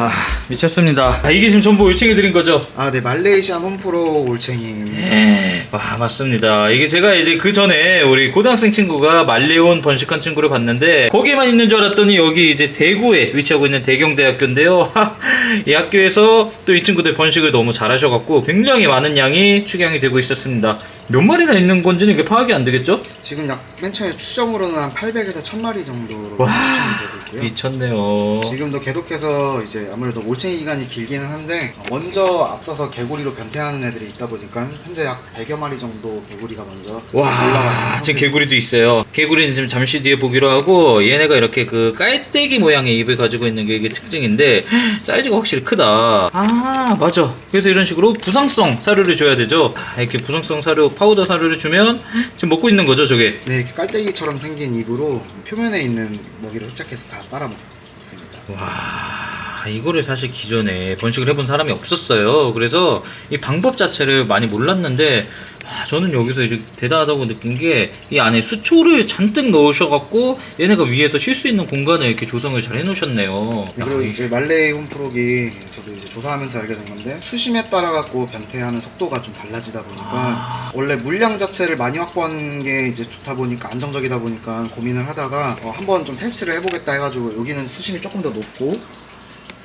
아 미쳤습니다. 아, 이게 지금 전부 요청해 드린 거죠? 아, 네, 말레이시안 홈프로 올챙이입니다. 네, 와 맞습니다. 이게 제가 이제 그 전에 우리 고등학생 친구가 말레온 번식한 친구를 봤는데 거기에만 있는 줄 알았더니 여기 이제 대구에 위치하고 있는 대경대학교인데요. 이 학교에서 또 이 친구들 번식을 너무 잘하셔갖고 굉장히 많은 양이 축양이 되고 있었습니다. 몇 마리나 있는 건지는 이게 파악이 안 되겠죠? 지금 약 맨 처음에 추정으로는 한 800에서 1000마리 정도로 와, 추정되고 있고요. 미쳤네요. 지금도 계속해서 이제 아무래도 올 챙이 기간이 길기는 한데 먼저 앞서서 개구리로 변태하는 애들이 있다 보니까 현재 약 100여 마리 정도 개구리가 먼저 와, 올라가는 지금 개구리도 있어요. 개구리는 지금 잠시 뒤에 보기로 하고 얘네가 이렇게 그 깔때기 모양의 입을 가지고 있는 게 이게 특징인데 사이즈가 확실히 크다. 아, 맞아. 그래서 이런 식으로 부상성 사료를 줘야 되죠. 아, 이렇게 부상성 사료, 파우더 사료를 주면 지금 먹고 있는 거죠, 저게. 네, 이렇게 깔때기처럼 생긴 입으로 표면에 있는 먹이를 흡착해서 다 빨아먹습니다. 와, 이거를 사실 기존에 번식을 해본 사람이 없었어요. 그래서 이 방법 자체를 많이 몰랐는데, 와, 저는 여기서 이제 대단하다고 느낀 게 이 안에 수초를 잔뜩 넣으셔갖고 얘네가 위에서 쉴 수 있는 공간을 이렇게 조성을 잘 해놓으셨네요. 네, 야, 그리고 이- 이제 말레이 홈프로기 저도 이제 조사하면서 알게 된 건데 수심에 따라 갖고 변태하는 속도가 좀 달라지다 보니까 아. 원래 물량 자체를 많이 확보하는 게 이제 좋다 보니까 안정적이다 보니까 고민을 하다가 어, 한번 좀 테스트를 해보겠다 해가지고 여기는 수심이 조금 더 높고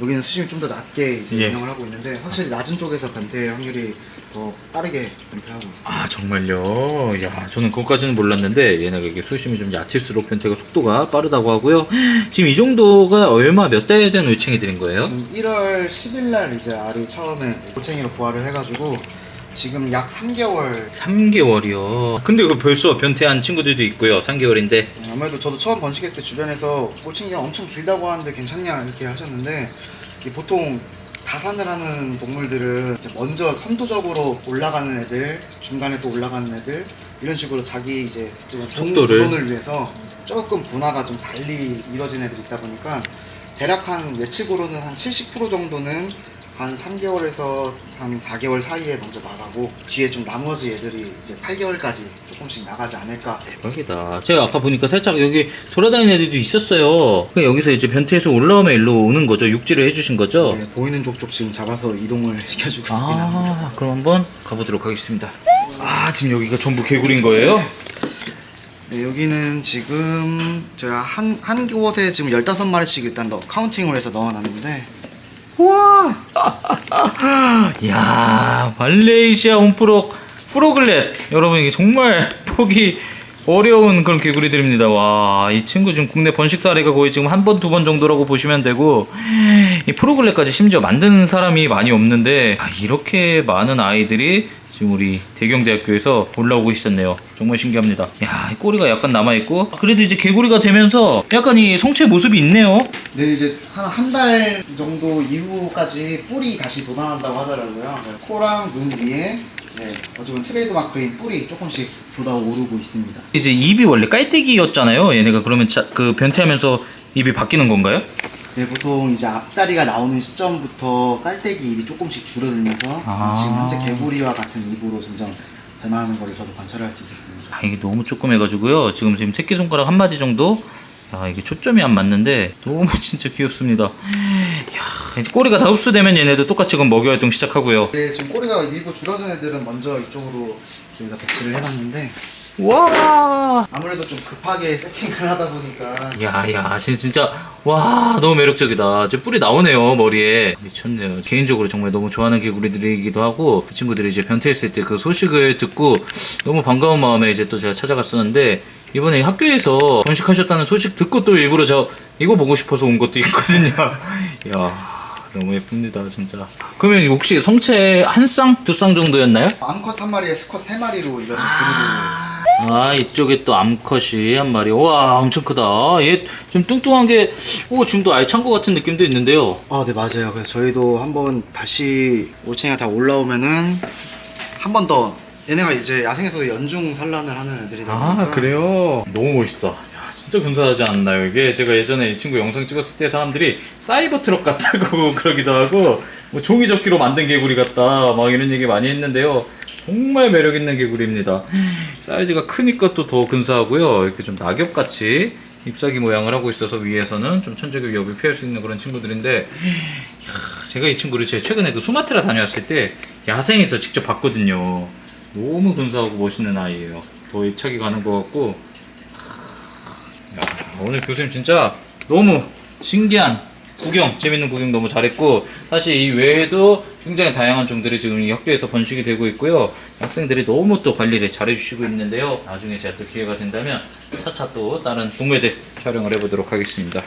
여기는 수심이 좀 더 낮게 이제 예. 운영을 하고 있는데 확실히 낮은 쪽에서 변태 확률이 더 빠르게 변태하고 있어요. 아 정말요? 야 저는 그것까지는 몰랐는데 얘네가 이게 수심이 좀 얕을수록 변태가 속도가 빠르다고 하고요. 지금 이 정도가 얼마 몇 달 된 올챙이들인 거예요? 지금 1월 10일 날 이제 알이 처음에 고챙이로 부화를 해가지고 지금 약 3개월 3개월이요. 근데 그 벌써 변태한 친구들도 있고요. 3개월인데. 아무래도 저도 처음 번식했을 때 주변에서 올챙이가 엄청 길다고 하는데 괜찮냐 이렇게 하셨는데 이게 보통 다산을 하는 동물들은 이제 먼저 선도적으로 올라가는 애들, 중간에 또 올라가는 애들 이런 식으로 자기 이제 좀 속도를. 동존을 위해서 조금 분화가 좀 달리 이루어진 애들이 있다 보니까 대략 한 예측으로는 한 70% 정도는 한 3개월에서 한 4개월 사이에 먼저 나가고 뒤에 좀 나머지 애들이 이제 8개월까지 조금씩 나가지 않을까 대박이다. 제가 아까 보니까 살짝 여기 돌아다니는 애들도 있었어요. 그 여기서 이제 변태에서 올라오면 일로 오는 거죠. 육지를 해주신 거죠. 네, 보이는 족족 지금 잡아서 이동을 시켜주고 있긴 합니다. 아, 그럼 한번 가보도록 하겠습니다. 아, 지금 여기가 전부 개구리인 거예요? 네, 여기는 지금 제가 한, 한 곳에 지금 15마리씩 일단 넣, 카운팅을 해서 넣어놨는데 우와! 야 말레이시아 홈프록 프로글렛 여러분 이게 정말 보기 어려운 그런 개구리들입니다. 와, 이 친구 지금 국내 번식 사례가 거의 지금 한 번, 두 번 정도라고 보시면 되고, 이 프로글렛까지 심지어 만드는 사람이 많이 없는데, 아, 이렇게 많은 아이들이 지금 우리 대경대학교에서 올라오고 있었네요. 정말 신기합니다. 야, 이 꼬리가 약간 남아있고, 아, 그래도 이제 개구리가 되면서 약간 이 성체 모습이 있네요. 네, 이제 한 한 달 정도 이후까지 뿔이 다시 돋아난다고 하더라고요. 네, 코랑 눈 위에 이제 어쩌면 트레이드 마크인 뿔이 조금씩 돋아오르고 있습니다. 이제 입이 원래 깔때기였잖아요. 얘네가 그러면 자, 그 변태하면서 입이 바뀌는 건가요? 네, 보통 이제 앞다리가 나오는 시점부터 깔때기 입이 조금씩 줄어들면서 아. 지금 현재 개구리와 같은 입으로 점점 변화하는 걸 저도 관찰할 수 있었습니다. 아, 이게 너무 조그매가지고요. 지금 지금 새끼 손가락 한 마디 정도. 야, 이게 초점이 안 맞는데 너무 진짜 귀엽습니다. 야, 이제 꼬리가 다 흡수되면 얘네도 똑같이 그럼 먹이 활동 시작하고요. 네, 지금 꼬리가 일부 줄어든 애들은 먼저 이쪽으로 저희가 배치를 해놨는데 와, 아무래도 좀 급하게 세팅을 하다 보니까 야야, 진짜 진짜 와 너무 매력적이다. 제 뿔이 나오네요 머리에 미쳤네요. 개인적으로 정말 너무 좋아하는 개구리들이기도 하고 그 친구들이 이제 변태했을 때 그 소식을 듣고 너무 반가운 마음에 이제 또 제가 찾아갔었는데 이번에 학교에서 번식하셨다는 소식 듣고 또 일부러 저 이거 보고 싶어서 온 것도 있거든요. 야. 너무 예쁩니다, 진짜. 그러면 혹시 성체 한 쌍, 두 쌍 정도였나요? 암컷 한 마리에 수컷 세 마리로 이뤄진 그룹으로 아 이쪽에 또 암컷이 한 마리. 와 엄청 크다. 얘 좀 뚱뚱한 게오 지금 또 아예 찬것 같은 느낌도 있는데요. 아, 네 맞아요. 그래서 저희도 한번 다시 올챙이가 다 올라오면은 한 번 더 얘네가 이제 야생에서 연중 산란을 하는 애들이다 보니까. 아 그래요? 너무 멋있다. 야, 진짜 근사하지 않나요 이게 제가 예전에 이 친구 영상 찍었을 때 사람들이 사이버 트럭 같다고 그러기도 하고 뭐 종이 접기로 만든 개구리 같다 막 이런 얘기 많이 했는데요 정말 매력 있는 개구리입니다 사이즈가 크니까 또 더 근사하고요 이렇게 좀 낙엽같이 잎사귀 모양을 하고 있어서 위에서는 좀 천적의 위협을 피할 수 있는 그런 친구들인데 제가 이 친구를 제가 최근에 그 수마트라 다녀왔을 때 야생에서 직접 봤거든요. 너무 근사하고 멋있는 아이예요. 더 애착이 가는 것 같고 야, 오늘 교수님 진짜 너무 신기한 구경, 재밌는 구경 너무 잘했고 사실 이 외에도 굉장히 다양한 종들이 지금 이 학교에서 번식이 되고 있고요. 학생들이 너무 또 관리를 잘해주시고 있는데요. 나중에 제가 또 기회가 된다면 차차 또 다른 동물들 촬영을 해보도록 하겠습니다.